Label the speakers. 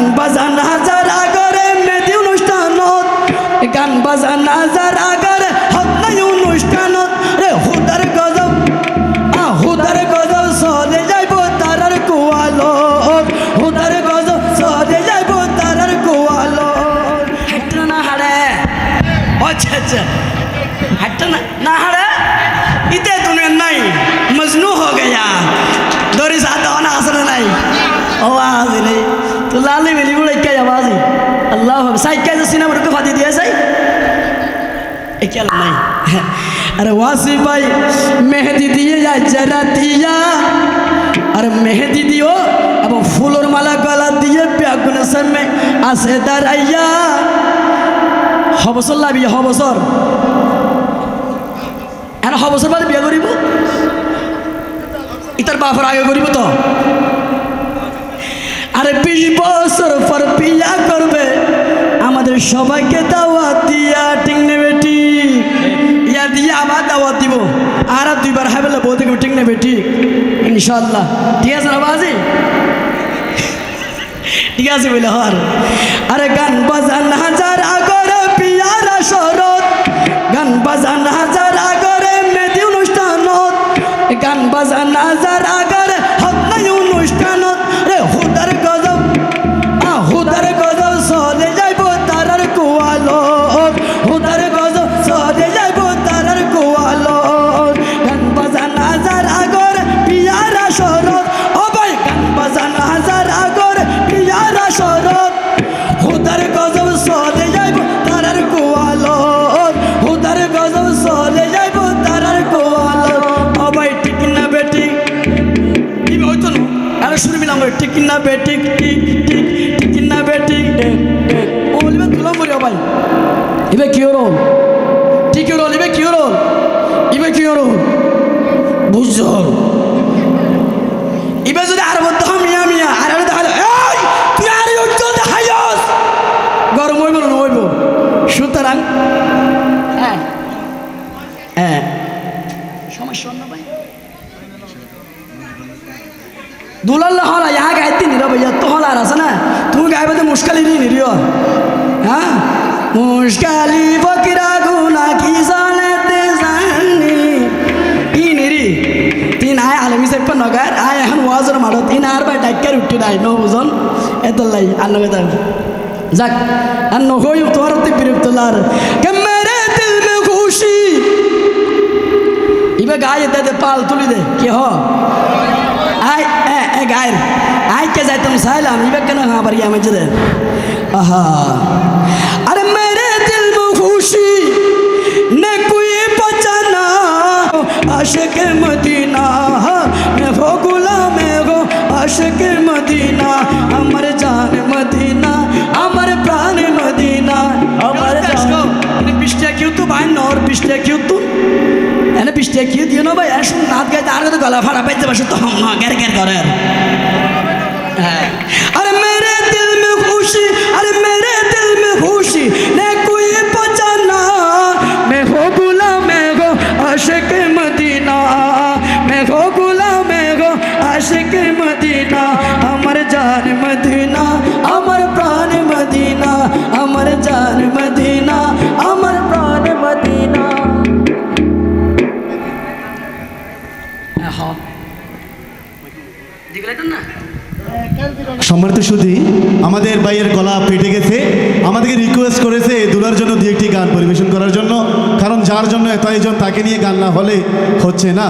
Speaker 1: গান বাজানা যারা করে মেদি অনুষ্ঠানত গান বাজানা করে হক নাই অনুষ্ঠানত। রে হুদার গজব, আ গজব চলে যাইব তারার কুয়ালো হুদার গজব চলে যাইব তারার কুয়ালো হাঁটলো না হাড়ে। আচ্ছা। আচ্ছা না হাড়ে? সাইড কাজে সিনেমার রুকে দিয়ে যাই মেহেদি দিয়ে যায় ফুলোর মালা গলা দিয়ে ব্যাগুনের সামনে আসে দাঁড়াইয়া হবসর লাভি হবসর এখন হবসর বাদে বিয়ে করিব ইতার বাপর আগে করিব তো আরে বিশ বছর আমাদের সবাইকে দাওয়াত দিয়া, ঠিক নেবে ঠিক ইয়া দিয়ে আবার দাওয়াত দিব। আর দুইবার হাবেলা বলে বউ ঠিক নেবে ঠিক ইনশাল্লাহ ঠিক আছে না বাজি? ঠিক আছে বলে হর আরে গান বাজান হাজার হুদার গজব চলে যাইব তারার কুয়ালো। গান বাজান হাজার আগরে পিয়ারা শরৎ। ও ভাই, গান বাজান হাজার আগরে পিয়ারা শরৎ। হুদার গজব চলে যাইব তারার কুয়ালো। হুদার গজব চলে যাইব তারার কুয়ালো। ও ভাই, ঠিক না বেটি? কি হইতো না। আরে শুনবি না ঠিক না বেটি? ঠিক বলবে তুলাম বলি ভাই। ইবে কি হলো ঠিক হলো ইবে কি হলো ইবে কি হলো বুঝছ ইবে যদি আর বলতে হয় মিয়া মিয়া আর আরে দেখা যায়, এই তুই আর উঠছো দেখাইস গরম হইব না হইব সুতরাং হ্যাঁ হ্যাঁ সমস্যা অন্য ভাই দুলাল্লা হলা ইহা গাইতে নিরব ইয়া তো হলার আছে না তুমি গাইবে তো মুশকালি নি নিরিও হ্যাঁ মুশকালি বকিরা গুনা কি জানেতে জানি? ই নিরি তিন আয় আলমি সেপ্পা নগার আয় এখন ওয়াজর মারো তিন আর বাই ডাক্কার উঠি নাই ন বুঝন এতলাই আর নবে যাক, আর নহই তোমার তে বিরক্ত লার। মেরে দিল মে খুশি। ইবে গায়ে দে দে, পাল তুলি দে, কি হ? আই, এ গায়ের, আই কে যাইতাম সাইলাম, ইবে কেন হাবার ইয়া মেজে দে? আহা। আশক মদিনা নেভো গুলামে গো আশক মদিনা আমার জান মদিনা আমার প্রাণ মদিনা। আমার পিসটা কিউ তো ভাই নর পিসটা কিউ তো। এনে পিসটা কিউ দিও না ভাই এখন নাত গাইতে আর গলা ফাড়া পাইতে পারছ তো হ্যাঁ গ্যার গ্যার করার হ্যাঁ। আরে মেরে দিল মে খুশি
Speaker 2: সম্মানিত সুধী, আমাদের ভাইয়ের গলা ফেটে গেছে। আমাদেরকে রিকোয়েস্ট করেছে দুলার জন্য দু একটি গান পরিবেশন করার জন্য, কারণ যার জন্য এত আয়োজন তাকে নিয়ে গান না হলে হচ্ছে না।